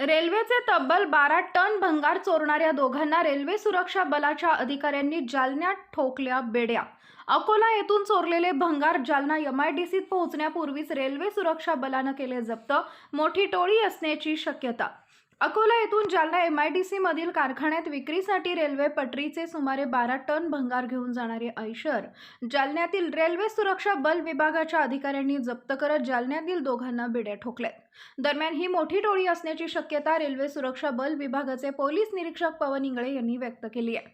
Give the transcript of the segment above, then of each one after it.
रेल्वेचे तब्बल बारा टन भंगार चोरणाऱ्या दोघांना रेल्वे सुरक्षा बलाच्या अधिकाऱ्यांनी जालन्यात ठोकल्या बेड्या. अकोला येथून चोरलेले भंगार जालना एम आय डी सीत पोहोचण्यापूर्वीच रेल्वे सुरक्षा बलानं केले जप्त. मोठी टोळी असण्याची शक्यता. अकोला येथून जालना एम आय डी मधील कारखान्यात विक्रीसाठी रेल्वे पटरीचे सुमारे बारा टन भंगार घेऊन जाणारे ऐशर जालन्यातील रेल्वे सुरक्षा बल विभागाच्या अधिकाऱ्यांनी जप्त करत जालन्यातील दोघांना बिड्या ठोकल्यात. दरम्यान ही मोठी टोळी असण्याची शक्यता रेल्वे सुरक्षा बल विभागाचे पोलीस निरीक्षक पवन इंगळे यांनी व्यक्त केली आहे.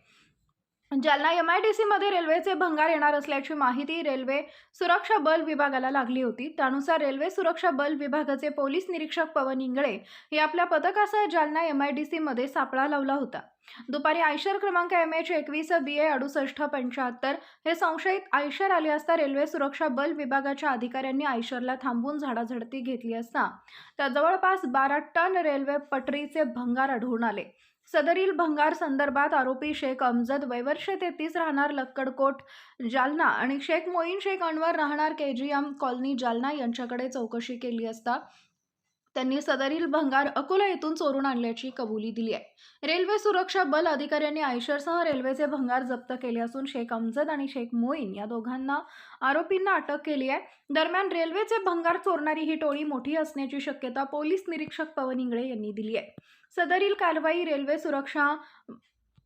जालना डी सीमध्ये रेल्वेचे भंगार येणार असल्याची माहिती रेल्वे सुरक्षा बल विभागाला लागली होती. त्यानुसार रेल्वे सुरक्षा बल विभागाचे पोलीस निरीक्षक पवन इंगळे हे आपल्या पथकासह जालना डी सीमध्ये सापळा लावला होता. दुपारी आयशर क्रमांक एम एच एकवीस बी ए अडुसष्ट पंच्याहत्तर हे संशयित आयशर आले असता रेल्वे सुरक्षा बल विभागाच्या अधिकाऱ्यांनी आयशरला थांबवून झाडाझडती घेतली असता त्या जवळपास बारा टन रेल्वे पटरीचे भंगार आढळून आले. सदरील भंगार संदर्भात आरोपी शेख अमजद वैवर्ष तेहतीस राहणार लक्कडकोट जालना आणि शेख मोईन शेख अनवर राहणार K G M colony Jalna यांच्याकडे चौकशी केली असता त्यांनी सदरील भंगार अकोला येथून चोरून आणल्याची कबुली दिली आहे. रेल्वे सुरक्षा बल अधिकाऱ्यांनी आयशरसह रेल्वेचे भंगार जप्त केले असून शेख अमजद आणि शेख मोईन या दोघांना आरोपींना अटक केली आहे. दरम्यान रेल्वेचे भंगार चोरणारी ही टोळी मोठी असण्याची शक्यता पोलीस निरीक्षक पवन इंगळे यांनी दिली आहे. सदरील कारवाई रेल्वे सुरक्षा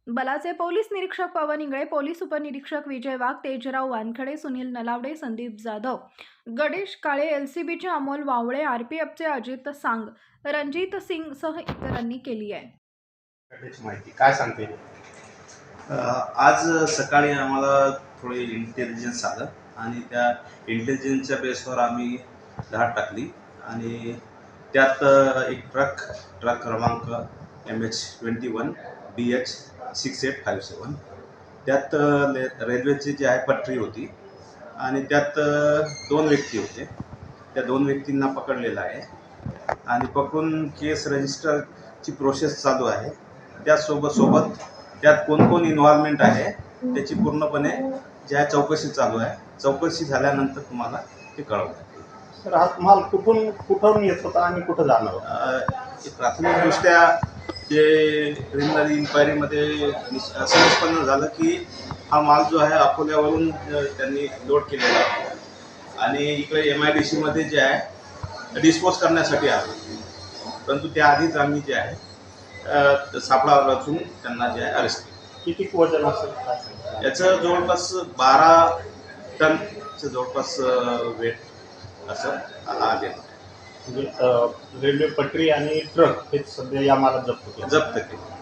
बलाचे पोलीस निरीक्षक पवन इंगळे पोलीस उपनिरीक्षक विजय वाघ तेजराव वानखडे सुनील नलावडे संदीप जाधव गणेश काळे एलसीबीचे अमोल वावळे आरपीएफचे अजित सांग रणजित सिंग सह इतरांनी केली आहे. माहिती काय सांगते? आज सकाळी आम्हाला थोडे इंटेलिजन्स आलं आणि त्या इंटेलिजन्सच्या बेसवर आम्ही धाड टाकली आणि त्यात एक ट्रक ट्रक क्रमांक M H twenty one B H six eight five seven त्यात ले- रेल्वेची जी आहे पटरी होती आणि त्यात दोन व्यक्ती होते. त्या दोन व्यक्तींना पकडलेलं आहे. आणि पकडून केस रजिस्टरची प्रोसेस चालू आहे. त्यासोबत सोबत त्यात कोण कोण इन्व्हॉल्वमेंट आहे त्याची पूर्णपणे जी आहे चौकशी चालू आहे चौकशी झाल्यानंतर तुम्हाला ते कळवलं तर हा माल कुठून कुठून येत होता आणि कुठं जाणार प्राथमिकदृष्ट्या जे प्रिलिमिनरी इन्क्वायरीमध्ये असं निष्पन्न झालं की हा माल जो आहे अकोल्यावरून त्यांनी लोड केलेला आहे. आणि इकडे एम आय डी सीमध्ये जे आहे डिस्पोज करण्यासाठी आलं. परंतु त्याआधीच आम्ही जे आहे सापळा रचून त्यांना जे आहे अरेस्ट केलं. किती वजन असेल? याचं जवळपास बारा टनचं जवळपास वेट असं आले अं, रेल्वे पटरी आणि ट्रक हे सध्या या मालात जप्त केलं. जप्त केलं.